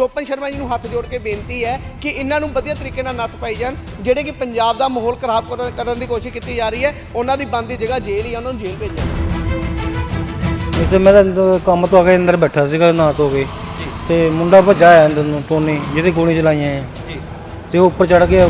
ਸ਼ੋਪਨ ਸ਼ਰਮਾ ਜੀ ਨੂੰ ਹੱਥ ਜੋੜ ਕੇ ਬੇਨਤੀ ਹੈ ਕਿ ਇਹਨਾਂ ਨੂੰ ਵਧੀਆ ਤਰੀਕੇ ਨਾਲ ਨੱਥ ਪਾਈ ਜਾਣ ਜਿਹੜੇ ਕਿ ਪੰਜਾਬ ਦਾ ਮਾਹੌਲ ਖਰਾਬ ਕਰਨ- ਦੀ ਕੋਸ਼ਿਸ਼ ਕੀਤੀ ਜਾ ਰਹੀ ਹੈ ਉਹਨਾਂ ਦੀ ਬੰਦੀ ਜਗ੍ਹਾ ਜੇਲ੍ਹ ਹੀ ਆ ਉਹਨਾਂ ਨੂੰ ਜੇਲ੍ਹ ਭੇਜਿਆ ਇੱਥੇ ਮੈਂ ਤਾਂ ਅੰਦਰ ਕੰਮ ਤੋਂ ਆ ਕੇ ਅੰਦਰ ਬੈਠਾ ਸੀਗਾ ਨਹਾ ਧੋ ਕੇ। ਤੇ ਮੁੰਡਾ ਭੱਜਾ ਆਇਆ ਅੰਦਰ ਨੂੰ ਟੋਨੀ ਜਿਹਦੇ ਗੋਲੀ ਚਲਾਈਆਂ ਆ। ਤੇ ਉਹ ਉੱਪਰ ਚੜ ਗਿਆ।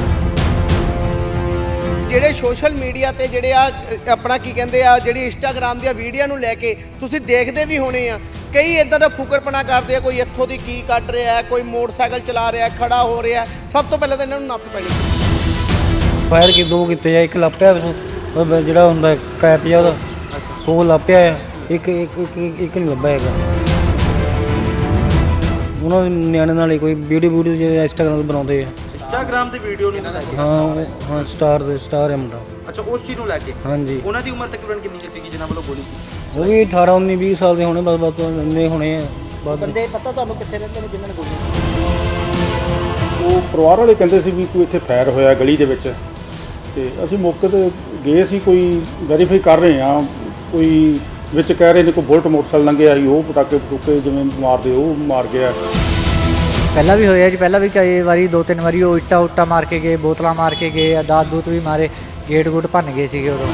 ਜਿਹੜੇ ਸੋਸ਼ਲ ਮੀਡੀਆ ਤੇ ਜਿਹੜੇ ਆ ਅ, ਆਪਣਾ ਕੀ ਕਹਿੰਦੇ ਆ ਜਿਹੜੀ ਇੰਸਟਾਗ੍ਰam ਦੀਆਂ ਵੀਡੀਓ ਨੂੰ ਲੈ ਕੇ ਤੁਸੀਂ ਦੇਖਦੇ ਵੀ ਹੋਣੇ ਆ ਕਈ ਇਦਾਂ ਦਾ ਫੁਕਰਪਣਾ ਕਰਦੇ ਆ ਕੋਈ ਇੱਥੋਂ ਦੀ ਕੀ ਕੱਢ ਰਿਹਾ ਹੈ, ਕੋਈ ਮੋਟਰਸਾਈਕਲ ਚਲਾ ਰਿਹਾ ਖੜਾ ਹੋ ਰਿਹਾ। ਸਭ ਤੋਂ ਪਹਿਲਾਂ ਤਾਂ ਇਹਨਾਂ ਨੂੰ ਨੱਥ ਪੈਣੀ। ਫਾਇਰ ਕੀ ਦੋ ਕੀਤੇ ਆ? ਇੱਕ ਲਾਪਿਆ ਉਹ ਜਿਹੜਾ ਹੁੰਦਾ ਕੈਪ ਜਿਹਾ ਉਹਦਾ? ਉਹ ਲਾਪਿਆ ਆ। ਇੱਕ ਇੱਕ ਇੱਕ- ਇੱਕ ਨਹੀਂ ਲੱਭਾ ਹੈਗਾ। ਉਹਨਾਂ ਦੇ ਨਿਆਣੇ ਨਾਲ ਹੀ ਕੋਈ ਵੀਡੀਓ ਵੀਡੀਓ ਜਿਹੜੇ ਇੰਸਟਾਗ੍ਰਾਮ ਤੇ ਬਣਾਉਂਦੇ ਆ। ਇੰਸਟਾਗ੍ਰਾਮ ਤੇ ਵੀਡੀਓ ਨੂੰ ਲੈ ਕੇ? ਹਾਂ ਉਹ- ਹਾਂ ਸਟਾਰ ਦੇ ਸਟਾਰ ਹੈ ਮੁੰਡਾ। ਅੱਛਾ ਉਸ ਚੀਜ਼ ਨੂੰ ਲੈ ਕੇ? ਹਾਂਜੀ। ਉਹਨਾਂ ਦੀ ਉਮਰ ਤਕਰੀਬਨ ਕਿੰਨੀ ਕੁ ਸੀਗੀ ਜਿਨ੍ਹਾਂ ਵੱਲੋਂ ਗੋਲੀ ਕੀਤੀ? ਉਹ ਵੀ 18 19 20 ਸਾਲ ਦੇ ਹੋਣੇ ਬਸ ਬਸ ਇੰਨੇ ਹੋਣੇ ਆ ਬਸ। ਬੰਦੇ ਪਤਾ ਤੁਹਾਨੂੰ ਕਿੱਥੇ ਰਹਿੰਦੇ ਨੇ ਜਿਨ੍ਹਾਂ ਨੇ ਗੋਲੀਆਂ ਉਹ ਪਰਿਵਾਰ ਵਾਲੇ ਕਹਿੰਦੇ ਸੀ ਵੀ ਕੋਈ ਇੱਥੇ ਫਾਇਰ ਹੋਇਆ ਗਲੀ ਦੇ ਵਿੱਚ। ਤੇ ਅਸੀਂ ਮੌਕੇ ਤੇ ਗਏ ਸੀ ਕੋਈ ਵੈਰੀਫਾਈ ਕਰ ਰਹੇ ਆ ਕੋਈ ਵਿੱਚ ਕਹਿ ਰਹੇ ਨੇ ਕੋਈ ਬੁਲਟ ਮੋਟਰਸਾਈਕਲ ਲੰਘਿਆ ਸੀ ਉਹ ਪਟਾਕੇ ਪਟੂਕੇ ਜਿਵੇਂ ਮਾਰਦੇ ਉਹ ਮਾਰ ਗਿਆ। ਪਹਿਲਾਂ ਵੀ ਹੋਇਆ ਜੀ ਪਹਿਲਾਂ ਵੀ ਕਈ ਵਾਰੀ ਦੋ ਤਿੰਨ ਵਾਰੀ ਉਹ ਇੱਟਾਂ ਉੱਟਾਂ ਮਾਰ ਕੇ ਗਏ ਬੋਤਲਾਂ ਮਾਰ ਕੇ ਗਏ ਆ ਦਾਤ ਦੂਤ ਵੀ ਮਾਰੇ ਗੇਟ ਗੂਟ ਭੰਨ ਗਏ ਸੀਗੇ ਉਦੋਂ।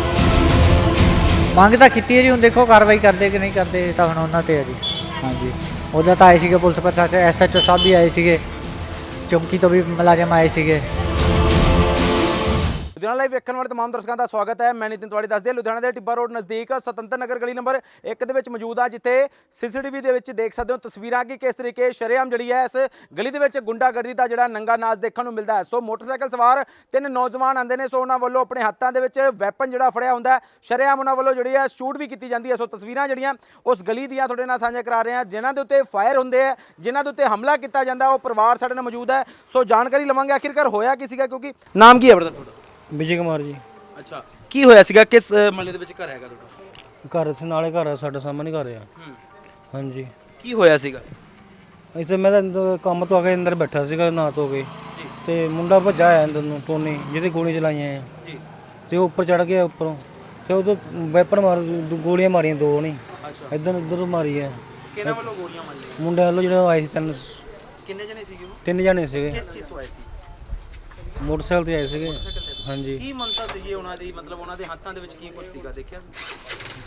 ਮੰਗ ਤਾਂ ਕੀਤੀ ਹੈ ਜੀ ਹੁਣ ਦੇਖੋ ਕਾਰਵਾਈ ਕਰਦੇ ਕਿ ਨਹੀਂ ਕਰਦੇ ਇਹ ਤਾਂ ਹੁਣ ਉਹਨਾਂ ਤੇ ਹੈ ਜੀ। ਹਾਂਜੀ। ਉਹਦਾ ਤਾਂ ਆਏ ਸੀਗੇ ਪੁਲਿਸ ਪ੍ਰਸ਼ਾਸਨ ਐਸਐਚਓ ਸਾਹਿਬ ਵੀ ਆਏ ਸੀਗੇ ਚੌਂਕੀ ਤੋਂ ਵੀ ਮੁਲਾਜ਼ਮ ਆਏ ਸੀਗੇ। ਲੁਧਿਆਣਾ ਲਾਈਵ ਵੇਖਣ ਵਾਲੇ ਤਮਾਮ ਦਰਸ਼ਕਾਂ ਦਾ ਸਵਾਗਤ ਹੈ। ਮੈਂ ਨਿਤਿਨ ਤਿਵਾੜੀ ਦੱਸਦੇ ਲੁਧਿਆਣਾ ਦੇ ਟਿੱਬਾ ਰੋਡ ਨਜ਼ਦੀਕ ਸੁਤੰਤਰ ਨਗਰ ਗਲੀ ਨੰਬਰ 1 ਦੇ ਵਿੱਚ ਮੌਜੂਦ ਆ, ਜਿੱਥੇ ਸੀਸੀਟੀਵੀ ਦੇ ਵਿੱਚ ਦੇਖ ਸਕਦੇ ਹੋ ਤਸਵੀਰਾਂ ਕਿ ਕਿਸ ਤਰੀਕੇ ਸ਼ਰੇਆਮ ਜਿਹੜੀ ਹੈ ਇਸ ਗਲੀ ਦੇ ਵਿੱਚ ਗੁੰਡਾਗਰਦੀ ਦਾ ਜਿਹੜਾ ਨੰਗਾ ਨਾਚ ਦੇਖਣ ਨੂੰ ਮਿਲਦਾ ਹੈ। ਸੋ ਮੋਟਰਸਾਈਕਲ ਸਵਾਰ ਤਿੰਨ ਨੌਜਵਾਨ ਆਂਦੇ ਨੇ, ਸੋ ਉਹਨਾਂ ਵੱਲੋਂ ਆਪਣੇ ਹੱਥਾਂ ਦੇ ਵਿੱਚ ਵੈਪਨ ਜਿਹੜਾ ਫੜਿਆ ਹੁੰਦਾ ਸ਼ਰੇਆਮ ਉਹਨਾਂ ਵੱਲੋਂ ਜਿਹੜੀ ਹੈ ਸ਼ੂਟ ਵੀ ਕੀਤੀ ਜਾਂਦੀ ਹੈ। ਸੋ ਤਸਵੀਰਾਂ ਜਿਹੜੀਆਂ ਉਸ ਗਲੀ ਦੀਆਂ ਤੁਹਾਡੇ ਨਾਲ ਸਾਂਝਾ ਕਰਾ ਰਹੇ ਹਾਂ, ਜਿਨ੍ਹਾਂ ਦੇ ਉੱਤੇ ਫਾਇਰ ਹੁੰਦੇ ਆ ਜਿਨ੍ਹਾਂ ਦੇ ਉੱਤੇ ਹਮਲਾ ਕੀਤਾ ਜਾਂਦਾ, ਉਹ ਪਰਿਵਾਰ ਸਾਡੇ ਨਾਲ ਮੌਜੂਦ ਹੈ। ਸੋ ਜਾਣਕਾਰੀ ਲਵਾਂਗੇ, ਆਖਿਰਕਾਰ ਹੋਇਆ ਕੀ ਸੀਗਾ, ਕਿਉਂਕਿ ਨਾਮ ਕੀ ਹੈ ਬਰਦਰ ਤੁਹਾਡਾ? ਵਿਜੇ ਕੁਮਾਰ ਜੀ। ਅੱਛਾ ਕੀ ਹੋਇਆ ਸੀਗਾ? ਕਿਸ ਮਹੱਲੇ ਦੇ ਵਿੱਚ ਘਰ ਹੈਗਾ ਤੁਹਾਡਾ? ਘਰ ਇੱਥੇ ਨਾਲੇ ਘਰ ਆ ਸਾਡਾ ਸਾਹਮਣੇ ਘਰ ਆ। ਹਾਂਜੀ। ਕੀ ਹੋਇਆ ਸੀਗਾ? ਇੱਥੇ ਮੈਂ ਤਾਂ ਅੰਦਰ ਕੰਮ ਤੋਂ ਆ ਕੇ ਅੰਦਰ ਬੈਠਾ ਸੀਗਾ ਨਹਾ ਧੋ ਕੇ। ਤੇ ਮੁੰਡਾ ਭੱਜਾ ਆਇਆ ਅੰਦਰ ਨੂੰ ਟੋਨੀ ਜਿਹਦੇ ਗੋਲੀ ਚਲਾਈਆਂ ਆ। ਜੀ। ਤੇ ਉਹ ਉੱਪਰ ਚੜ ਗਿਆ ਉੱਪਰੋਂ। ਤੇ ਉਹ ਵੈਪਨ ਮਾਰ ਦੋ- ਗੋਲੀਆਂ ਮਾਰੀਆਂ ਦੋ ਨਹੀਂ ਅੱਛਾ। ਇਧਰ ਉਧਰ ਮਾਰੀ ਆ। ਕਿਹਨਾਂ ਵੱਲੋਂ ਗੋਲੀਆਂ ਮਾਰੀਆਂ? ਮੁੰਡੇ ਵੱਲੋਂ ਜਿਹੜਾ ਆਏ ਸੀ ਤਿੰਨ ਕਿੰਨੇ ਜਣੇ ਸੀਗੇ ਉਹ? ਤਿੰਨ ਜਣੇ ਸੀਗੇ। ਕਿਸ ਚੀਜ਼ ਤੋਂ ਆਏ ਸੀ? ਮੋਟਰਸਾਈਕਲ ਤੇ ਆਏ ਸੀਗੇ। ਹਾਂਜੀ। ਕੀ ਮਨਸਾ ਸੀਗੀ ਉਹਨਾਂ ਦੀ? ਮਤਲਬ ਉਹਨਾਂ ਦੇ ਹੱਥਾਂ ਦੇ ਵਿੱਚ ਕੀ ਕੁਝ ਸੀਗਾ ਦੇਖਿਆ?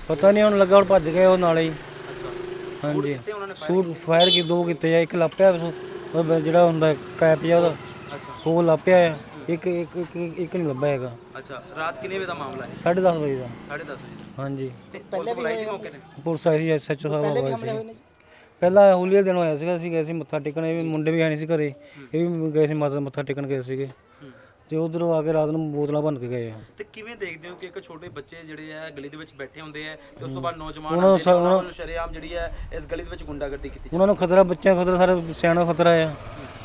ਪਤਾ ਨਹੀਂ ਹੁਣ ਲੱਗਾ ਹੁਣ ਭੱਜ ਗਏ ਉਹ ਨਾਲੇ ਹੀ। ਅੱਛਾ। ਹਾਂਜੀ। ਤੇ ਉਹਨਾਂ ਨੇ ਸੂਟ ਫਾਇਰ ਕੀ ਦੋ ਕੀਤੇ ਆ ਇੱਕ ਲਾਪਿਆ ਉਹ ਜਿਹੜਾ ਹੁੰਦਾ ਕੈਪ ਜਿਹਾ ਉਹਦਾ। ਅੱਛਾ। ਉਹ ਲਾਪਿਆ ਆ। ਇੱਕ ਇੱਕ ਇੱਕ ਇੱਕ ਨਹੀਂ ਲੱਭਾ ਹੈਗਾ। ਅੱਛਾ। ਰਾਤ ਕਿੰਨੇ ਵਜੇ ਦਾ ਮਾਮਲਾ ਹੈ? 10:30 ਵਜੇ ਦਾ। 10:30 ਵਜੇ ਹਾਂਜੀ। ਪੁਲਿਸ ਬੁਲਾਈ ਸੀ ਮੌਕੇ ਤੇ? ਪੁਲਿਸ ਆਈ ਸੀ ਐਸਐਚਓ ਸਾਹਿਬ ਆਏ ਸੀ। ਪਹਿਲਾਂ ਹੋਲੀ ਦੇ ਦਿਨ ਹੋਇਆ ਸੀਗਾ ਅਸੀਂ ਗਏ ਸੀ ਮੱਥਾ ਟੇਕਣ। ਇਹ ਵੀ ਮੁੰਡੇ ਵੀ ਹੈ ਨਹੀਂ ਸੀ ਘਰੇ। ਇਹ ਵੀ ਗਏ ਸੀ ਮੱਥਾ ਟੇਕਣ ਗਏ ਸੀਗੇ। ਤੇ ਉਧਰੋਂ ਆ ਕੇ ਰਾਤ ਨੂੰ ਬੋਤਲਾਂ ਭੰਨ ਕੇ ਗਏ ਆ। ਤੇ ਕਿਵੇਂ ਦੇਖਦੇ ਹੋ ਕਿ ਇੱਕ ਛੋਟੇ ਬੱਚੇ ਜਿਹੜੇ ਆ ਗਲੀ ਦੇ ਵਿੱਚ ਬੈਠੇ ਹੁੰਦੇ ਆ ਤੇ ਉਸ ਤੋਂ ਬਾਅਦ ਨੌਜਵਾਨ ਉਹਨਾਂ ਨੂੰ ਆਉਂਦੇ ਨੇ, ਉਹਨਾਂ ਵੱਲੋਂ ਸ਼ਰੇਆਮ ਜਿਹੜੀ ਹੈ ਇਸ ਗਲੀ ਦੇ ਵਿੱਚ ਗੁੰਡਾਗਰਦੀ ਕੀਤੀ ਜਾਂਦੀ ਉਹਨਾਂ ਨੂੰ ਖਤਰਾ ਬੱਚਿਆਂ ਨੂੰ ਖਤਰਾ ਸਾਰੇ ਸਿਆਣਾ ਖਤਰਾ ਆ।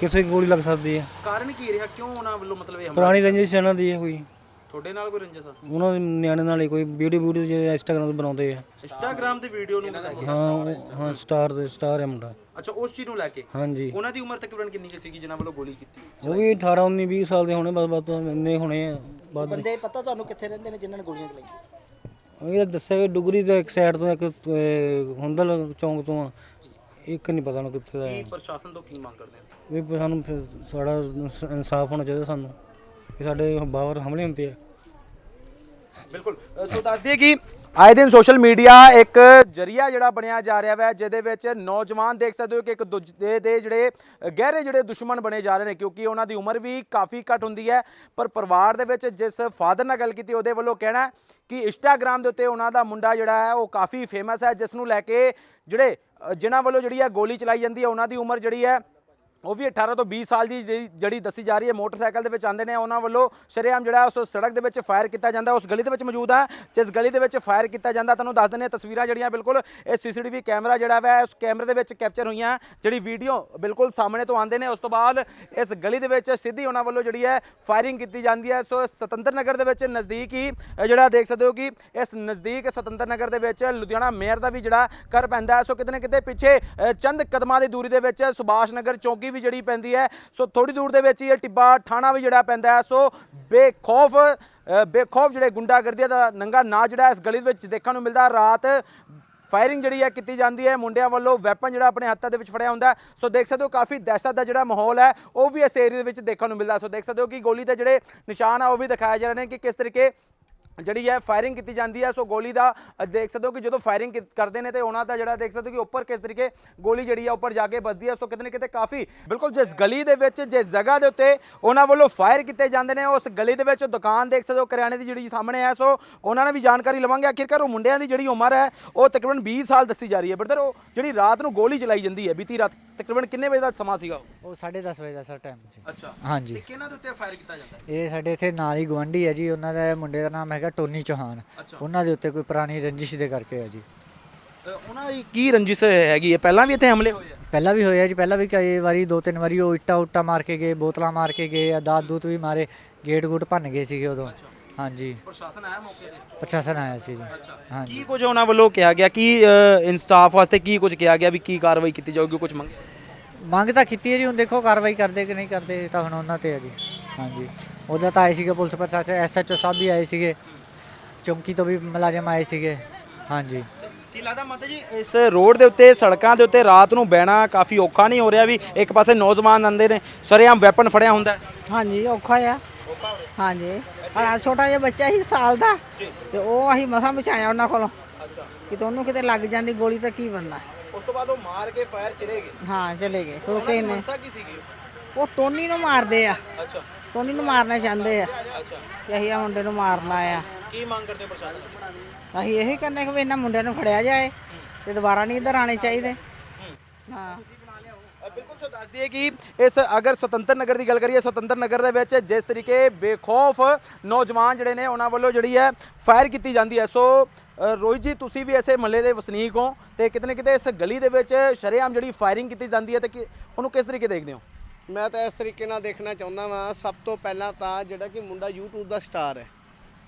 ਕਿਸੇ ਦੀ ਗੋਲੀ ਲੱਗ ਸਕਦੀ ਹੈ ਕਾਰਨ ਕੀ ਰਿਹਾ? ਕਿਉਂ ਉਹਨਾਂ ਵੱਲੋਂ ਮਤਲਬ ਇਹ ਹਮਲਾ ਪੁਰਾਣੀ ਰੰਜਿਸ਼ ਸਿਆਣਾ ਦੀ ਹੈ ਕੋਈ। ਤੁਹਾਡੇ ਨਾਲ ਕੋਈ ਰੰਜਸ ਆ? ਉਹਨਾਂ ਦੇ ਨਿਆਣੇ ਨਾਲ ਹੀ ਕੋਈ ਵੀਡੀਓ ਵੀਡੀਓ ਜਿਹੜੇ ਇੰਸਟਾਗ੍ਰਾਮ ਤੇ ਬਣਾਉਂਦੇ ਆ। ਇੰਸਟਾਗ੍ਰਾਮ ਤੇ ਵੀਡੀਓ ਨੂੰ ਲੈ ਕੇ? ਹਾਂ ਉਹ- ਹਾਂ ਸਟਾਰ ਦੇ ਸਟਾਰ ਹੈ ਮੁੰਡਾ। ਅੱਛਾ ਉਸ ਚੀਜ਼ ਨੂੰ ਲੈ ਕੇ? ਹਾਂਜੀ। ਉਹਨਾਂ ਦੀ ਉਮਰ ਤਕਰੀਬਨ ਕਿੰਨੀ ਕੁ ਸੀਗੀ ਜਿਨ੍ਹਾਂ ਵੱਲੋਂ ਗੋਲੀ ਕੀਤੀ? ਉਹ ਵੀ 18 19 20 ਸਾਲ ਦੇ ਹੋਣੇ ਬਸ ਬਸ ਇੰਨੇ ਹੋਣੇ ਆ ਬਸ ਬੰਦੇ ਪਤਾ ਤੁਹਾਨੂੰ ਕਿੱਥੇ ਰਹਿੰਦੇ ਨੇ ਜਿਨ੍ਹਾਂ ਨੇ ਗੋਲੀਆਂ ਚਲਾਈਆਂ? ਉਹ ਇਹ ਦੱਸਿਆ ਕਿ ਡੁਗਰੀ ਦੇ ਇੱਕ ਸਾਈਡ ਤੋਂ ਇੱਕ ਅਹ, ਹੁੰਦਲ ਚੌਂਕ ਤੋਂ ਆ। ਇੱਕ ਨਹੀਂ ਪਤਾ ਨੂੰ ਕਿੱਥੇ ਦਾ ਕੀ ਹੈ। ਪ੍ਰਸ਼ਾਸਨ ਤੋਂ ਕੀ ਮੰਗ ਕਰਦੇ ਹੋ? ਵੀ ਸਾਨੂੰ ਫਿਰ ਸਾਡਾ ਇਨਸ- ਇਨਸਾਫ ਹੋਣਾ ਚਾਹੀਦਾ ਸਾਨੂੰ। ਕਿ ਸਾਡੇ ਬਾਹਰ ਹਮਲੇ ਹੁੰਦੇ ਆ। ਬਿਲਕੁਲ। ਅ, ਸੋ ਦੱਸ ਦਈਏ ਕਿ ਆਏ ਦਿਨ ਸੋਸ਼ਲ ਮੀਡੀਆ ਇੱਕ ਜਰੀਆ ਜਿਹੜਾ ਬਣਿਆ ਜਾ ਰਿਹਾ ਹੈ ਜਿਹਦੇ ਵਿੱਚ ਨੌਜਵਾਨ ਦੇਖ ਸਕਦੇ ਹੋ ਕਿ ਇੱਕ ਦੂਜੇ ਦੇ ਜਿਹੜੇ ਗਹਿਰੇ ਜਿਹੜੇ ਦੁਸ਼ਮਣ ਬਣੇ ਜਾ ਰਹੇ ਨੇ ਕਿਉਂਕਿ ਉਹਨਾਂ ਦੀ ਉਮਰ ਵੀ ਕਾਫੀ ਘੱਟ ਹੁੰਦੀ ਹੈ। ਪਰ ਪਰਿਵਾਰ ਦੇ ਵਿੱਚ ਜਿਸ ਫਾਦਰ ਨਾਲ ਗੱਲ ਕੀਤੀ ਉਹਦੇ ਵੱਲੋਂ ਕਹਿਣਾ ਹੈ ਕਿ ਇੰਸਟਾਗ੍ਰam ਦੇ ਉੱਤੇ ਉਹਨਾਂ ਦਾ ਮੁੰਡਾ ਜਿਹੜਾ ਹੈ ਉਹ ਕਾਫੀ ਫੇਮਸ ਹੈ ਜਿਸ ਨੂੰ ਲੈ ਕੇ ਜਿਹੜੇ ਅ, ਜਿਨ੍ਹਾਂ ਵੱਲੋਂ ਜਿਹੜੀ ਹੈ ਗੋਲੀ ਚਲਾਈ ਜਾਂਦੀ ਹੈ ਉਹਨਾਂ ਦੀ ਉਮਰ ਜਿਹੜੀ ਹੈ ਉਹ ਵੀ 18 ਤੋਂ 20 ਸਾਲ ਦੀ ਜਿਹੜੀ- ਜਿਹੜੀ ਦੱਸੀ ਜਾ ਰਹੀ ਹੈ, ਮੋਟਰਸਾਈਕਲ ਦੇ ਵਿੱਚ ਆਉਂਦੇ ਨੇ, ਉਹਨਾਂ ਵੱਲੋਂ ਸ਼ਰੇਆਮ ਜਿਹੜਾ ਉਸ ਸੜਕ ਦੇ ਵਿੱਚ ਫਾਇਰ ਕੀਤਾ ਜਾਂਦਾ, ਉਸ ਗਲੀ ਦੇ ਵਿੱਚ ਮੌਜੂਦ ਹੈ, ਜਿਸ ਗਲੀ ਦੇ ਵਿੱਚ ਫਾਇਰ ਕੀਤਾ ਜਾਂਦਾ, ਤੁਹਾਨੂੰ ਦੱਸ ਦਿੰਦੇ ਹਾਂ, ਤਸਵੀਰਾਂ ਜਿਹੜੀਆਂ ਬਿਲਕੁਲ, ਇਹ ਸੀਸੀਟੀਵੀ ਕੈਮਰਾ ਜਿਹੜਾ ਵਾ, ਉਸ ਕੈਮਰੇ ਦੇ ਵਿੱਚ ਕੈਪਚਰ ਹੋਈਆਂ, ਜਿਹੜੀ ਵੀਡੀਓ ਬਿਲਕੁਲ ਸਾਹਮਣੇ ਤੋਂ ਆਉਂਦੇ ਨੇ, ਉਸ ਤੋਂ ਬਾਅਦ ਇਸ ਗਲੀ ਦੇ ਵਿੱਚ ਸਿੱਧੀ ਉਹਨਾਂ ਵੱਲੋਂ ਜਿਹੜੀ ਹੈ, ਫਾਇਰਿੰਗ ਕੀਤੀ ਜਾਂਦੀ ਹੈ, ਸੋ ਸੁਤੰਤਰ ਨਗਰ ਦੇ ਵਿੱਚ ਨਜ਼ਦੀਕ ਹੀ ਜਿਹੜਾ ਦੇਖ ਸਕਦੇ ਹੋ ਕਿ ਇਸ ਨਜ਼ਦੀਕ ਸੁਤੰਤਰ ਨਗਰ ਦੇ ਵਿੱਚ ਲੁਧਿਆਣਾ ਮੇਅਰ ਦਾ ਵੀ ਜਿਹੜਾ ਕਰ ਪੈਂਦਾ ਸੋ ਕਿਤੇ ਨਾ ਕਿਤੇ ਪਿੱਛੇ ਚੰਦ ਕਦਮਾਂ ਦੀ ਦੂਰੀ ਦੇ ਵਿੱਚ ਸੁਭਾਸ਼ ਨਗਰ ਚੌਂਕੀ ਵੀ ਜਿਹੜੀ ਪੈਂਦੀ ਹੈ। ਸੋ ਥੋੜੀ ਦੂਰ ਦੇ ਵਿੱਚ ਹੀ ਇਹ ਟਿੱਬਾ ਠਾਣਾ ਵੀ ਜਿਹੜਾ ਪੈਂਦਾ ਹੈ। ਸੋ ਬੇਖੌਫ ਬੇਖੌਫ ਜਿਹੜੇ ਗੁੰਡਾਗਰਦੀ ਦਾ ਨੰਗਾ ਨਾ ਜਿਹੜਾ ਇਸ ਗਲੀ ਵਿੱਚ ਦੇਖਣ ਨੂੰ ਮਿਲਦਾ ਰਾਤ ਫਾਇਰਿੰਗ ਜਿਹੜੀ ਹੈ ਕੀਤੀ ਜਾਂਦੀ ਹੈ। ਮੁੰਡਿਆਂ ਵੱਲੋਂ ਵੈਪਨ ਜਿਹੜਾ ਆਪਣੇ ਹੱਥਾਂ ਦੇ ਵਿੱਚ ਫੜਿਆ ਹੁੰਦਾ ਸੋ ਦੇਖ ਸਕਦੇ ਹੋ ਕਾਫੀ ਦਹਿਸ਼ਤ ਦਾ ਜਿਹੜਾ ਮਾਹੌਲ ਹੈ, ਉਹ ਵੀ ਇਸ ਏਰੀਆ ਦੇ ਵਿੱਚ ਦੇਖਣ ਨੂੰ ਮਿਲਦਾ ਸੋ ਦੇਖ ਸਕਦੇ ਹੋ ਕਿ ਗੋਲੀ ਦੇ ਜਿਹੜੇ ਨਿਸ਼ਾਨ ਆ, ਉਹ ਵੀ ਦਿਖਾਏ ਜਾ ਰਹੇ ਨੇ ਕਿ ਕਿਸ ਤਰੀਕੇ ਜਿਹੜੀ ਹੈ ਫਾਇਰਿੰਗ ਕੀਤੀ ਜਾਂਦੀ ਹੈ ਸੋ ਗੋਲੀ ਦਾ ਦੇਖ ਸਕਦੇ ਹੋ ਕਿ ਜਦੋਂ ਫਾਇਰਿੰਗ ਕਰਦੇ ਨੇ ਤੇ ਉਹਨਾਂ ਦਾ ਜਿਹੜਾ ਦੇਖ ਸਕਦੇ ਹੋ ਕਿ ਉੱਪਰ ਕਿਸ ਤਰੀਕੇ ਗੋਲੀ ਜਿਹੜੀ ਹੈ ਉੱਪਰ ਜਾ ਕੇ ਵੱਜਦੀ ਹੈ ਸੋ ਕਿਤੇ ਨਾ ਕਿਤੇ ਕਾਫੀ ਬਿਲਕੁਲ ਜਿਸ ਗਲੀ ਦੇ ਵਿੱਚ ਜਿਸ ਜਗ੍ਹਾ ਦੇ ਉੱਤੇ ਉਹਨਾਂ ਵੱਲੋਂ ਫਾਇਰ ਕੀਤੇ ਜਾਂਦੇ ਨੇ ਉਸ ਗਲੀ ਦੇ ਵਿੱਚ ਦੁਕਾਨ ਦੇਖ ਸਕਦੇ ਹੋ ਕਰਿਆਨੇ ਦੀ ਜਿਹੜੀ ਸਾਹਮਣੇ ਹੈ ਸੋ ਉਹਨਾਂ ਨੇ ਵੀ ਜਾਣਕਾਰੀ ਲਵਾਂਗੇ। ਆਖਿਰਕਾਰ ਉਹ ਮੁੰਡਿਆਂ ਦੀ ਜਿਹੜੀ ਉਮਰ ਹੈ ਉਹ ਤਕਰੀਬਨ 20 ਸਾਲ ਦੱਸੀ ਜਾ ਰਹੀ ਹੈ। ਬਰਦਰ ਉਹ ਜਿਹੜੀ ਰਾਤ ਨੂੰ ਗੋਲੀ ਚਲਾਈ ਜਾਂਦੀ ਹੈ ਬੀਤੀ ਰਾਤ ਤਕਰੀਬਨ ਕਿੰਨੇ ਵਜੇ ਦਾ ਸਮਾਂ ਸੀਗਾ ਉਹ? ਉਹ 10:30 ਵਜੇ ਦਾ ਸਰ ਟਾਈਮ ਸੀ। ਅੱਛਾ। ਹਾਂਜੀ। ਕਿਹਨਾਂ ਦੇ ਉੱਤੇ ਫਾਇਰ ਕੀਤਾ ਜਾਂਦਾ? ਹੈ ਇਹ ਸਾਡੇ ਇੱਥੇ ਨਾਲ ਹੀ ਗਵੰਡੀ ਹੈ ਜੀ ਉਹਨਾਂ ਦਾ ਮੁੰਡੇ ਦਾ ਨਾਮ ਹੈਗਾ ਟੋਨੀ ਚੌਹਾਨ। ਅੱਛਾ। ਉਹਨਾਂ ਦੇ ਉੱਤੇ ਕੋਈ ਪੁਰਾਣੀ ਰੰਜਿਸ਼ ਦੇ ਕਰਕੇ ਹੈ ਜੀ। ਉਹਨਾਂ ਦੀ ਕੀ ਰੰਜਿਸ਼ ਹੈਗੀ ਹੈ? ਪਹਿਲਾਂ ਵੀ ਇੱਥੇ ਹਮਲੇ ਹੋਏ ਆ? ਪਹਿਲਾਂ ਵੀ ਹੋਇਆ ਜੀ ਪਹਿਲਾਂ ਵੀ ਕਈ ਵਾਰੀ ਦੋ ਤਿੰਨ ਵਾਰੀ ਉਹ ਇੱਟਾਂ ਉੱਟਾਂ ਮਾਰ ਕੇ ਗਏ ਬੋਤਲਾਂ ਮਾਰ ਕੇ ਗਏ ਆ ਦਾਤ ਦੂਤ ਵੀ ਮਾਰੇ ਗੇਟ ਗੂਟ ਭੰਨ ਗਏ ਸੀਗੇ ਉਦੋਂ। ਹਾਂਜੀ। ਪ੍ਰਸ਼ਾਸਨ ਆਇਆ ਮੌਕੇ ਤੇ? ਪ੍ਰਸ਼ਾਸਨ ਆਇਆ ਸੀ ਜੀ। ਹਾਂਜੀ। ਕੀ ਕੁਝ ਉਹਨਾਂ ਵੱਲੋਂ ਕਿਹਾ ਗਿਆ? ਕੀ ਇਨਸਾਫ ਵਾਸਤੇ ਕੀ ਕੁਝ ਕਿਹਾ ਗਿਆ ਵੀ ਕੀ ਕਾਰਵਾਈ ਕੀਤੀ ਜਾਊਗੀ ਕੁਝ ਮੰਗਿਆ ਮੰਗ ਤਾਂ ਕੀਤੀ ਹੈ ਜੀ ਹੁਣ ਦੇਖੋ ਕਾਰਵਾਈ ਕਰਦੇ ਕਿ ਨਹੀਂ ਕਰਦੇ ਇਹ ਤਾਂ ਹੁਣ ਉਹਨਾਂ ਤੇ ਹੈ ਜੀ। ਹਾਂਜੀ। ਉਹਦਾ ਤਾਂ ਆਏ ਸੀਗੇ ਪੁਲਿਸ ਪ੍ਰਸ਼ਾਸਨ ਐਸਐਚਓ ਸਾਹਿਬ ਵੀ ਆਏ ਸੀਗੇ। ਚੌਂਕੀ ਤੋਂ ਵੀ ਮੁਲਾਜ਼ਮ ਆਏ ਸੀਗੇ। ਹਾਂਜੀ। ਕੀ ਲੱਗਦਾ ਮਾਤਾ ਜੀ ਇਸ ਰੋਡ ਦੇ ਉੱਤੇ ਸੜਕਾਂ ਦੇ ਉੱਤੇ ਰਾਤ ਨੂੰ ਬਹਿਣਾ ਕਾਫੀ ਔਖਾ ਨਹੀਂ ਹੋ ਰਿਹਾ ਵੀ ਇੱਕ ਪਾਸੇ ਨੌਜਵਾਨ ਆਂਦੇ ਨੇ ਸਰੇਆਮ ਵੈਪਨ ਫੜਿਆ ਹੁੰਦਾ ਹੈ। ਹਾਂਜੀ ਔਖਾ ਆ। ਹਾਂਜੀ। ਆ ਛੋਟਾ ਜਿਹਾ ਬੱਚਾ ਸੀ ਸਾਲ ਦਾ। ਤੇ ਉਹ ਅਸੀਂ ਮਸਾਂ ਬਚਾਇਆ ਉਹਨਾਂ ਕੋਲੋਂ। ਕਿਤੇ ਉਹਨੂੰ ਕਿਤੇ ਲੱਗ ਜਾਂਦੀ ਗੋਲੀ ਤਾਂ ਕੀ ਬਣਨਾ? ਉਸ ਤੋਂ ਬਾਅਦ ਉਹ ਮਾਰ ਕੇ ਫਾਇਰ ਚਲੇ ਗਏ। ਹਾਂ ਚਲੇ ਗਏ। ਉਹ ਕਿਸੇ ਨੇ। ਮਨਸਾ ਕੀ ਸੀਗੀ? ਉਹ ਟੋਨੀ ਨੂੰ ਮਾਰਦੇ ਆ। ਅੱਛਾ। ਟੋਨੀ ਨੂੰ ਮਾਰਨਾ ਚਾਹੁੰਦੇ ਆ। ਅੱਛਾ ਕਿ ਅਸੀਂ ਆ ਮੁੰਡੇ ਨੂੰ ਮਾਰਨਾ ਆ। ਕੀ ਮੰਗ ਕਰਦੇ ਹੋ ਪ੍ਰਸ਼ਾਸਨ ਤੋਂ? ਅਸੀਂ ਇਹੀ ਕਰਨੇ ਕਿ ਵੀ ਇਹਨਾਂ ਮੁੰਡਿਆਂ ਨੂੰ ਫੜਿਆ ਜਾਏ ਤੇ ਦੁਬਾਰਾ ਨਹੀਂ ਇੱਧਰ ਆਣੇ ਚਾਹੀਦੇ। ਹਾਂ। ਅ, ਬਿਲਕੁਲ ਸੋ ਦੱਸ ਦਈਏ ਕਿ ਇਸ ਅਗਰ ਸੁਤੰਤਰ ਨਗਰ ਦੀ ਗੱਲ ਕਰੀਏ ਸੁਤੰਤਰ ਨਗਰ ਦੇ ਵਿੱਚ ਜਿਸ ਤਰੀਕੇ ਬੇਖੌਫ ਨੌਜਵਾਨ ਜਿਹੜੇ ਨੇ ਉਹਨਾਂ ਵੱਲੋਂ ਜਿਹੜੀ ਹੈ ਫਾਇਰ ਕੀਤੀ ਜਾਂਦੀ ਹੈ। ਸੋ ਅ, ਰੋਹਿਤ ਜੀ ਤੁਸੀਂ ਵੀ ਐਸੇ ਮਹੱਲੇ ਦੇ ਵਸਨੀਕ ਹੋ ਤੇ ਕਿਤੇ ਨਾ ਕਿਤੇ ਇਸ ਗਲੀ ਦੇ ਵਿੱਚ ਸ਼ਰੇਆਮ ਜਿਹੜੀ ਫਾਇਰਿੰਗ ਕੀਤੀ ਜਾਂਦੀ ਹੈ ਤੇ ਕਿ- ਉਹਨੂੰ ਕਿਸ ਤਰੀਕੇ ਦੇਖਦੇ ਹੋ? ਮੈਂ ਤਾਂ ਇਸ ਤਰੀਕੇ ਨਾਲ ਦੇਖਣਾ ਚਾਹੁੰਦਾ ਵਾਂ ਸਭ ਤੋਂ ਪਹਿਲਾਂ ਤਾਂ ਜਿਹੜਾ ਕਿ ਮੁੰਡਾ YouTube ਦਾ ਸਟਾਰ ਹੈ।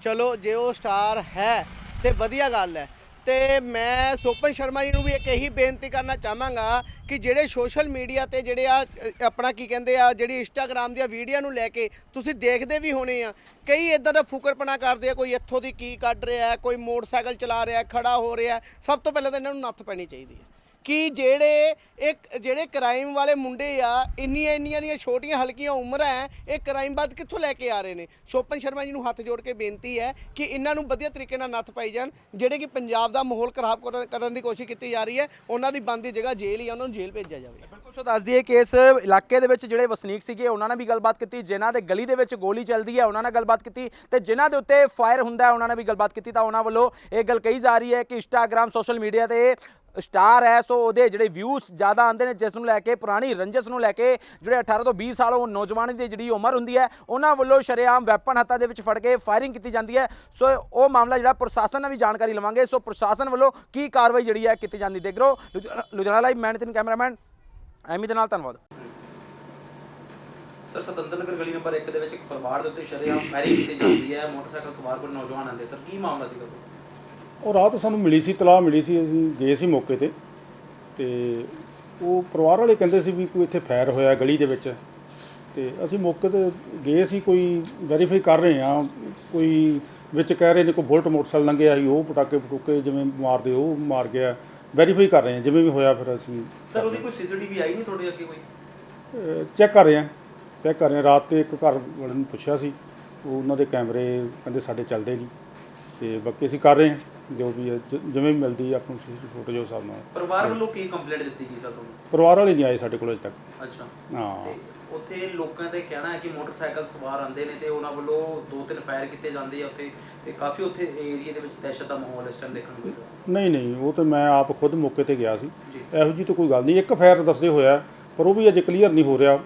ਚਲੋ ਜੇ ਉਹ ਸਟਾਰ ਹੈ ਤੇ ਵਧੀਆ ਗੱਲ ਹੈ। ਤੇ ਮੈਂ ਸੋਪਨ ਸ਼ਰਮਾ ਜੀ ਨੂੰ ਵੀ ਇੱਕ ਇਹੀ ਬੇਨਤੀ ਕਰਨਾ ਚਾਹਾਂਗਾ ਕਿ ਜਿਹੜੇ ਸੋਸ਼ਲ ਮੀਡੀਆ ਤੇ ਜਿਹੜੇ ਆ ਆਪਣਾ ਕੀ ਕਹਿੰਦੇ ਆ ਜਿਹੜੀ ਇੰਸਟਾਗ੍ਰam ਦੀਆਂ ਵੀਡੀਓ ਨੂੰ ਲੈ ਕੇ ਤੁਸੀਂ ਦੇਖਦੇ ਵੀ ਹੋਣੇ ਆ। ਕਈ ਇਦਾਂ ਦਾ ਫੁਕਰਪਣਾ ਕਰਦੇ ਆ ਕੋਈ ਇੱਥੋਂ ਦੀ ਕੀ ਕੱਢ ਰਿਹਾ ਕੋਈ ਮੋਟਰਸਾਈਕਲ ਚਲਾ ਰਿਹਾ ਹੈ, ਖੜਾ ਹੋ ਰਿਹਾ ਸਭ ਤੋਂ ਪਹਿਲਾਂ ਤਾਂ ਇਹਨਾਂ ਨੂੰ ਨੱਥ ਪੈਣੀ ਚਾਹੀਦੀ ਹੈ। ਕਿ ਜਿਹੜੇ ਇਹ ਜਿਹੜੇ ਕ੍ਰਾਈਮ ਵਾਲੇ ਮੁੰਡੇ ਆ, ਇੰਨੀਆਂ ਇੰਨੀਆਂ ਦੀਆਂ ਛੋਟੀਆਂ ਹਲਕੀਆਂ ਉਮਰਾਂ ਹੈ ਇਹ ਕ੍ਰਾਈਮ ਬਾਦ ਕਿੱਥੋਂ ਲੈ ਕੇ ਆ ਰਹੇ ਨੇ? ਸ਼ੋਪਨ ਸ਼ਰਮਾ ਜੀ ਨੂੰ ਹੱਥ ਜੋੜ ਕੇ ਬੇਨਤੀ ਹੈ ਕਿ ਇਹਨਾਂ ਨੂੰ ਵਧੀਆ ਤਰੀਕੇ ਨਾਲ ਨੱਥ ਪਾਈ ਜਾਣ, ਜਿਹੜੇ ਕਿ ਪੰਜਾਬ ਦਾ ਮਾਹੌਲ ਖਰਾਬ ਕਰਨ- ਕਰਨ ਦੀ ਕੋਸ਼ਿਸ਼ ਕੀਤੀ ਜਾ ਰਹੀ ਹੈ ਉਹਨਾਂ ਦੀ ਬੰਦੀ ਜਗ੍ਹਾ ਜੇਲ੍ਹ ਹੀ ਆ, ਉਹਨਾਂ ਨੂੰ ਜੇਲ੍ਹ ਭੇਜਿਆ ਜਾਵੇ। ਬਿਲਕੁਲ, ਸੋ ਦੱਸ ਦਈਏ ਕਿ ਇਸ ਇਲਾਕੇ ਦੇ ਵਿੱਚ ਜਿਹੜੇ ਵਸਨੀਕ ਸੀਗੇ, ਉਹਨਾਂ ਨਾਲ ਵੀ ਗੱਲਬਾਤ ਕੀਤੀ, ਜਿਨ੍ਹਾਂ ਦੇ ਗਲੀ ਦੇ ਵਿੱਚ ਗੋਲੀ ਚੱਲਦੀ ਹੈ, ਉਹਨਾਂ ਨਾਲ ਗੱਲਬਾਤ ਕੀਤੀ, ਤੇ ਜਿਨ੍ਹਾਂ ਦੇ ਉੱਤੇ ਫਾਇਰ ਹੁੰਦਾ ਹੈ, ਉਹਨਾਂ ਨਾਲ ਵੀ ਗੱਲਬਾਤ ਕੀਤੀ, ਤਾਂ ਉਹਨਾਂ ਵੱਲੋਂ ਇਹ ਗੱਲ ਕਹੀ ਜਾ ਰਹੀ ਹੈ ਕਿ ਇੰਸਟਾਗ੍ਰam ਸੋਸ਼ਲ ਮੀਡੀਆ ਤੇ ਸਟਾਰ ਹੈ, ਸੋ ਉਹਦੇ ਜਿਹੜੇ ਵਿਊਜ਼ ਜ਼ਿਆਦਾ ਆਉਂਦੇ ਨੇ, ਜਿਸ ਨੂੰ ਲੈ ਕੇ ਪੁਰਾਣੀ ਰੰਜਸ ਨੂੰ ਲੈ ਕੇ ਜਿਹੜੇ 18 ਤੋਂ 20 ਸਾਲ ਉਹ ਨੌਜਵਾਨ ਦੀ ਜਿਹੜੀ ਉਮਰ ਹੁੰਦੀ ਹੈ, ਉਹਨਾਂ ਵੱਲੋਂ ਸ਼ਰੇਆਮ ਵੈਪਨ ਹੱਥਾਂ ਦੇ ਵਿੱਚ ਫੜ ਕੇ ਫਾਇਰਿੰਗ ਕੀਤੀ ਜਾਂਦੀ ਹੈ। ਸੋ ਉਹ ਮਾਮਲਾ ਜਿਹੜਾ ਪ੍ਰਸ਼ਾਸਨ ਨਾਲ ਵੀ ਜਾਣਕਾਰੀ ਲਵਾਂਗੇ। ਸੋ ਪ੍ਰਸ਼ਾਸਨ ਵੱਲੋਂ ਕੀ ਕਾਰਵਾਈ ਜਿਹੜੀ ਹੈ ਕੀਤੀ ਜਾਂਦੀ, ਦੇਖ ਰਹੋ ਲੁਧਿਆਣਾ- ਲਾਈਵ ਮੈਂ ਨਿਤਿਨ ਕੈਮਰਾਮੈਨ, ਐਮੀ ਦੇ ਨਾਲ ਧੰਨਵਾਦ। ਸਰ, ਸੁਤੰਤਰ ਨਗਰ ਗਲੀ ਨੰਬਰ 1 ਦੇ ਵਿੱਚ ਇੱਕ ਪਰਿਵਾਰ ਦੇ ਉੱਤੇ ਸ਼ਰੇਆਮ ਫਾਇਰਿੰਗ ਕੀਤੀ ਜਾਂਦੀ ਹੈ। ਮੋਟਰਸਾਈਕਲ ਸਵਾਰ ਕੋਈ ਨੌਜਵਾਨ ਆਂਦੇ ਸਰ, ਕੀ ਮਾਮਲਾ ਸੀਗਾ? ਉਹ ਰਾਤ ਸਾਨੂੰ ਮਿਲੀ ਸੀ ਤਲਾਹ ਮਿਲੀ ਸੀ ਅਸੀਂ ਗਏ ਸੀ ਮੌਕੇ ਤੇ ਤੇ ਉਹ ਪਰਿਵਾਰ ਵਾਲੇ ਕਹਿੰਦੇ ਸੀ ਵੀ ਕੋਈ ਇੱਥੇ ਫਾਇਰ ਹੋਇਆ ਗਲੀ ਦੇ ਵਿੱਚ ਤੇ ਅਸੀਂ ਮੌਕੇ ਤੇ ਗਏ ਸੀ ਕੋਈ ਵੈਰੀਫਾਈ ਕਰ ਰਹੇ ਆ ਕੋਈ ਵਿੱਚ ਕਹਿ ਰਹੇ ਨੇ ਕੋਈ ਬੁਲਟ ਮੋਟਰਸਾਈਕਲ ਲੰਘਿਆ ਸੀ ਉਹ ਪਟਾਕੇ ਪਟੂਕੇ ਜਿਵੇਂ ਮਾਰਦੇ ਉਹ ਮਾਰ ਗਿਆ ਵੈਰੀਫਾਈ ਕਰ ਰਹੇ ਆ ਜਿਵੇਂ ਵੀ ਹੋਇਆ ਫਿਰ ਅਸੀਂ ਸਰ ਉਹਦੀ ਕੋਈ ਸੀਸੀਟੀਵੀ ਆਈ ਨਹੀਂ ਤੁਹਾਡੇ ਅੱਗੇ ਕੋਈ? ਚੈੱਕ ਕਰ ਰਹੇ ਆ ਚੈੱਕ ਕਰ ਰਹੇ ਆ ਰਾਤ ਤੇ ਇੱਕ ਘਰ ਵਾਲੇ ਨੂੰ ਪੁੱਛਿਆ ਸੀ ਉਹ ਉਹਨਾਂ ਦੇ ਕੈਮਰੇ ਕਹਿੰਦੇ ਸਾਡੇ ਚੱਲਦੇ ਨਹੀਂ ਤੇ ਬਾਕੀ ਅਸੀਂ ਕਰ ਰਹੇ ਹਾਂ। ਜੋ ਵੀ ਹੈ ਜ- ਜਿਵੇਂ ਵੀ ਮਿਲਦੀ ਹੈ ਆਪਾਂ ਨੂੰ ਫੋਟੋ ਜੋ ਹਿਸਾਬ ਨਾਲ। ਪਰਿਵਾਰ ਵੱਲੋਂ ਕੀ ਕੰਪਲੇਂਟ ਦਿੱਤੀ ਗਈ ਸਰ ਤੁਹਾਨੂੰ? ਪਰਿਵਾਰ ਵਾਲੇ ਨਹੀਂ ਆਏ ਸਾਡੇ ਕੋਲ ਅਜੇ ਤੱਕ। ਅੱਛਾ। ਹਾਂ। ਤੇ ਉੱਥੇ ਲੋਕਾਂ ਦੇ ਕਹਿਣਾ ਹੈ ਕਿ ਮੋਟਰਸਾਈਕਲ ਸਵਾਰ ਆਂਦੇ ਨੇ ਤੇ ਉਹਨਾਂ ਵੱਲੋਂ ਦੋ ਤਿੰਨ ਫਾਇਰ ਕੀਤੇ ਜਾਂਦੇ ਆ ਉੱਥੇ ਤੇ ਕਾਫੀ ਉੱਥੇ ਏਰੀਆ ਦੇ ਵਿੱਚ ਦਹਿਸ਼ਤ ਦਾ ਮਾਹੌਲ ਇਸ ਟਾਈਮ ਦੇਖਣ ਨੂੰ ਮਿਲ ਰਿਹਾ। ਨਹੀਂ ਨਹੀਂ ਉਹ ਤਾਂ ਮੈਂ ਆਪ ਖੁਦ ਮੌਕੇ ਤੇ ਗਿਆ ਸੀ। ਇਹੋ ਜੀ ਤਾਂ ਕੋਈ ਗੱਲ ਨਹੀਂ ਇੱਕ ਫਾਇਰ ਦੱਸਦੇ ਹੋਇਆ ਪਰ ਉਹ ਵੀ ਅਜੇ ਕਲੀਅਰ ਨਹੀਂ ਹੋ ਰਿਹਾ।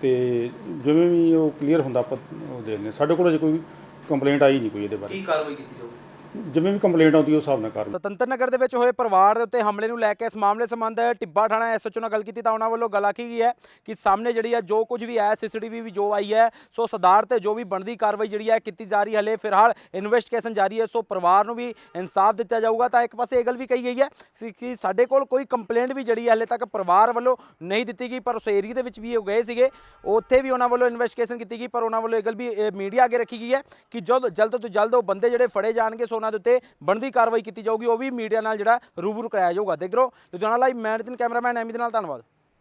ਤੇ ਜਿਵੇਂ ਵੀ ਉਹ ਕਲੀਅਰ ਹੁੰਦਾ ਆਪਾਂ ਉਹ ਦੇਖਦੇ ਹਾਂ। ਸਾਡੇ ਕੋਲ ਅਜੇ ਕੋਈ ਕੰਪਲੇਂਟ ਆਈ ਨਹੀਂ ਕੋਈ ਇਹਦੇ ਬਾਰੇ। ਕੀ ਕਾਰਵਾਈ ਕੀਤੀ ਜਾਊਗੀ? ਜਿਵੇਂ ਵੀ ਕੰਪਲੇਂਟ ਆਉਂਦੀ ਉਸ ਹਿਸਾਬ ਨਾਲ ਕਰ ਸੁਤੰਤਰ ਨਗਰ ਦੇ ਵਿੱਚ ਹੋਏ ਪਰਿਵਾਰ ਦੇ ਉੱਤੇ ਹਮਲੇ ਨੂੰ ਲੈ ਕੇ ਇਸ ਮਾਮਲੇ ਸੰਬੰਧ ਟਿੱਬਾ ਥਾਣਾ ਐਸਐਚਓ ਨਾਲ ਗੱਲ ਕੀਤੀ ਤਾਂ ਉਹਨਾਂ ਵੱਲੋਂ ਗੱਲ ਆਖੀ ਗਈ ਹੈ ਕਿ ਸਾਹਮਣੇ ਜਿਹੜੀ ਹੈ ਜੋ ਕੁਝ ਵੀ ਆਇਆ ਸੀਸੀਟੀਵੀ ਵੀ ਜੋ ਆਈ ਹੈ, ਸੋ ਸਦਾਰ ਤੇ ਜੋ ਵੀ ਬਣਦੀ ਕਾਰਵਾਈ ਜਿਹੜੀ ਹੈ ਕੀਤੀ ਜਾ ਰਹੀ ਹਲੇ ਫਿਲਹਾਲ ਇਨਵੈਸਟੀਗੇਸ਼ਨ ਜਾਰੀ ਹੈ, ਸੋ ਪਰਿਵਾਰ ਨੂੰ ਵੀ ਇਨਸਾਫ ਦਿੱਤਾ ਜਾਊਗਾ। ਤਾਂ ਇੱਕ ਪਾਸੇ ਇਹ ਗੱਲ ਵੀ ਕਹੀ ਗਈ ਹੈ ਕਿ ਸਾਡੇ ਕੋਲ ਕੋਈ ਕੰਪਲੇਂਟ ਵੀ ਜਿਹੜੀ ਹੈ, ਹਲੇ ਤੱਕ ਪਰਿਵਾਰ ਵੱਲੋਂ ਨਹੀਂ ਦਿੱਤੀ ਗਈ, ਪਰ ਉਸ ਏਰੀਆ ਦੇ ਵਿੱਚ ਵੀ ਉਹ ਗਏ ਸੀਗੇ। ਉੱਥੇ ਵੀ ਉਹਨਾਂ ਵੱਲੋਂ ਇਨਵੈਸਟੀਗੇਸ਼ਨ ਕੀਤੀ ਗਈ, ਪਰ ਉਹਨਾਂ ਵੱਲੋਂ ਇਹ ਗੱਲ ਵੀ ਮੀਡੀਆ ਅੱਗੇ ਰੱਖੀ ਗਈ ਹੈ ਕਿ ਜਦ ਜਲਦ ਤੋਂ ਜਲਦ ਉਹ ਬੰਦੇ ਜਿਹੜੇ ਫੜੇ ਜਾਣਗੇ, ਸੋ ਉਹਨਾਂ ਉਹਨਾਂ ਦੇ ਉੱਤੇ ਬਣਦੀ ਕਾਰਵਾਈ ਕੀਤੀ ਜਾਊਗੀ, ਉਹ ਵੀ ਮੀਡੀਆ ਨਾਲ ਜਿਹੜਾ ਰੂਬਰੂ ਕਰਾਇਆ ਜਾਊਗਾ। ਦੇਖ ਲਓ, ਲੁਧਿਆਣਾ ਲਾਈਵ ਮੈਂ ਨਿਤਿਨ ਕੈਮਰਾਮੈਨ, ਐਮੀ ਦੇ ਨਾਲ, ਧੰਨਵਾਦ।